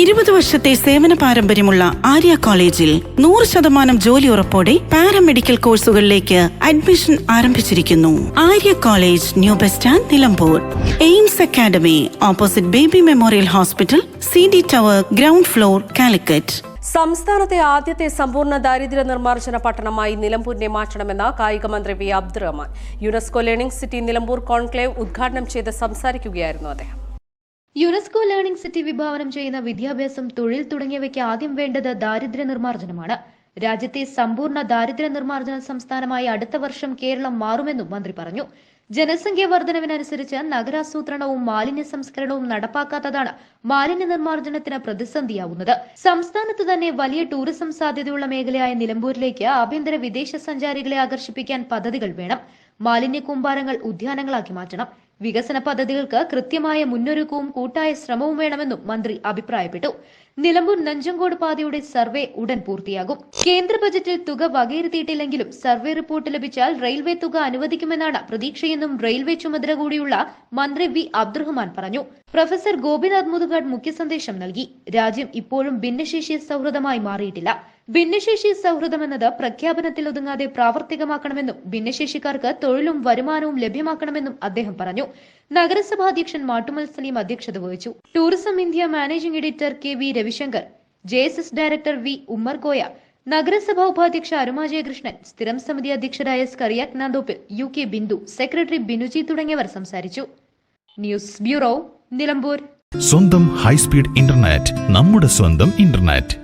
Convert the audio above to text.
ഇരുപത് വർഷത്തെ സേവന പാരമ്പര്യമുള്ള ആര്യ കോളേജിൽ നൂറ് ശതമാനം ജോലി ഉറപ്പോടെ പാരാമെഡിക്കൽ കോഴ്സുകളിലേക്ക് അഡ്മിഷൻ ആരംഭിച്ചിരിക്കുന്നു. Arya college new bus stand Nilambur. AIMS academy opposite Baby Memorial Hospital C D tower ground floor Calicut. സംസ്ഥാനത്തെ ആദ്യത്തെ സമ്പൂർണ ദാരിദ്ര്യ നിർമ്മാർജന പട്ടണമായി നിലമ്പൂരിനെ മാറ്റണമെന്ന് കായിക മന്ത്രി V Abdurahman. UNESCO learning city Nilambur conclave ഉദ്ഘാടനം ചെയ്ത് സംസാരിക്കുകയായിരുന്നു അദ്ദേഹം. യുനെസ്കോ ലേണിംഗ് സിറ്റി വിഭാവനം ചെയ്യുന്ന വിദ്യാഭ്യാസം തൊഴിൽ തുടങ്ങിയവയ്ക്ക് ആദ്യം വേണ്ടത് ദാരിദ്ര്യ നിർമ്മാർജനമാണ്. രാജ്യത്തെ സമ്പൂർണ ദാരിദ്ര്യ നിർമ്മാർജന സംസ്ഥാനമായി അടുത്ത വർഷം കേരളം മാറുമെന്നും മന്ത്രി പറഞ്ഞു. ജനസംഖ്യ വർധനവിനനുസരിച്ച് നഗരാസൂത്രണവും മാലിന്യ സംസ്കരണവും നടപ്പാക്കാത്തതാണ് മാലിന്യ നിർമ്മാർജനത്തിന് പ്രതിസന്ധിയാവുന്നത്. സംസ്ഥാനത്ത് തന്നെ വലിയ ടൂറിസം സാധ്യതയുള്ള മേഖലയായ നിലമ്പൂരിലേക്ക് ആഭ്യന്തര വിദേശ സഞ്ചാരികളെ ആകർഷിപ്പിക്കാൻ പദ്ധതികൾ വേണം. മാലിന്യ കൂമ്പാരങ്ങൾ ഉദ്യാനങ്ങളാക്കി മാറ്റണം. വികസന പദ്ധതികൾക്ക് കൃത്യമായ മുന്നൊരുക്കവും കൂട്ടായ ശ്രമവും വേണമെന്നും മന്ത്രി അഭിപ്രായപ്പെട്ടു. നിലമ്പൂർ നഞ്ചങ്കോട് പാതയുടെ സർവേ ഉടൻ പൂർത്തിയാകും. കേന്ദ്ര ബജറ്റിൽ തുക വകയിരുത്തിയിട്ടില്ലെങ്കിലും സർവേ റിപ്പോർട്ട് ലഭിച്ചാൽ റെയിൽവേ തുക അനുവദിക്കുമെന്നാണ് പ്രതീക്ഷയെന്നും റെയിൽവേ ചുമതല കൂടിയുള്ള മന്ത്രി വി അബ്ദുറഹ്മാൻ പറഞ്ഞു. പ്രൊഫസർ ഗോപിനാഥ് മുതുകാട് മുഖ്യ സന്ദേശം നൽകി. രാജ്യം ഇപ്പോഴും ഭിന്നശേഷി സൗഹൃദമായി മാറിയിട്ടില്ല. ഭിന്നശേഷി സൗഹൃദം എന്നത് പ്രഖ്യാപനത്തിൽ ഒതുങ്ങാതെ പ്രാവർത്തികമാക്കണമെന്നും ഭിന്നശേഷിക്കാർക്ക് തൊഴിലും വരുമാനവും ലഭ്യമാക്കണമെന്നും അദ്ദേഹം പറഞ്ഞു. നഗരസഭാ അധ്യക്ഷൻ മാട്ടുമൽ സലീം അധ്യക്ഷത വഹിച്ചു. Tourism India managing editor K V Ravishankar J S S director V Ummer Koya നഗരസഭാ ഉപാധ്യക്ഷ അരുമ ജയകൃഷ്ണൻ സ്ഥിരം സമിതി അധ്യക്ഷരായ സ്കറിയാക് Nanthoppil U K Bindu secretary Binuji തുടങ്ങിയവർ സംസാരിച്ചു. News bureau Nilambur. സ്വന്തം ഹൈസ്പീഡ് ഇന്റർനെറ്റ് നമ്മുടെ സ്വന്തം ഇന്റർനെറ്റ്.